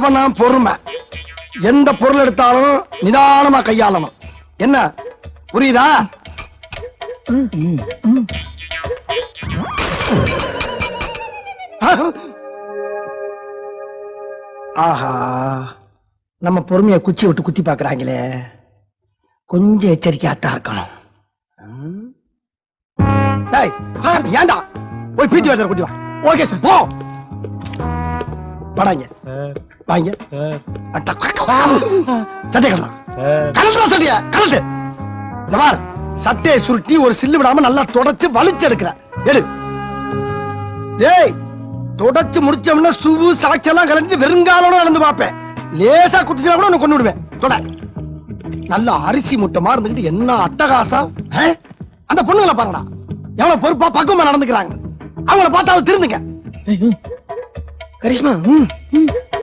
கவனம் பொறுமை. எந்த பொருள் எடுத்தாலும் நிதானமா கையாளணும். என்ன? புரியுதா? ஆஹா. நம்ம பொறுமைய குச்சி விட்டு குத்தி பாக்குறாங்களே கொஞ்சம் எச்சரிக்கையாத்தான் இருக்கணும். ஏண்டா போய் பீட்டி வாத்தியார் குட்டி வா. Okay sir. போ. படாங்க வாங்க. அட்டா, சட்டை கட்டலாம் கலண்டா சட்டைய கலட்டு இந்த பார் சட்டையை சுருட்டி ஒரு சில்லு விடாம நல்லா தொடச்சு வலிச்சு எடுக்கிற எடு. ஏய் தொடச்சு முடிச்சோம்னா சுவு சாட்சியெல்லாம் கலந்து வெறுங்காலோட நடந்து பார்ப்பேன். லேசா குத்துச்சா கூட உன்னை கொண்டு விடுவேன் தொட. நல்ல அரிசி முட்டமா இருந்துகிட்டு என்ன அட்டகாசம்? அந்த பொண்ணுங்களை பாருங்கடா. எவ்வளவு பொறுப்பா பக்குவமா நடந்துக்கிறாங்க. அவங்கள பார்த்தாவது திருந்துங்க. Carisma. Hum, hum.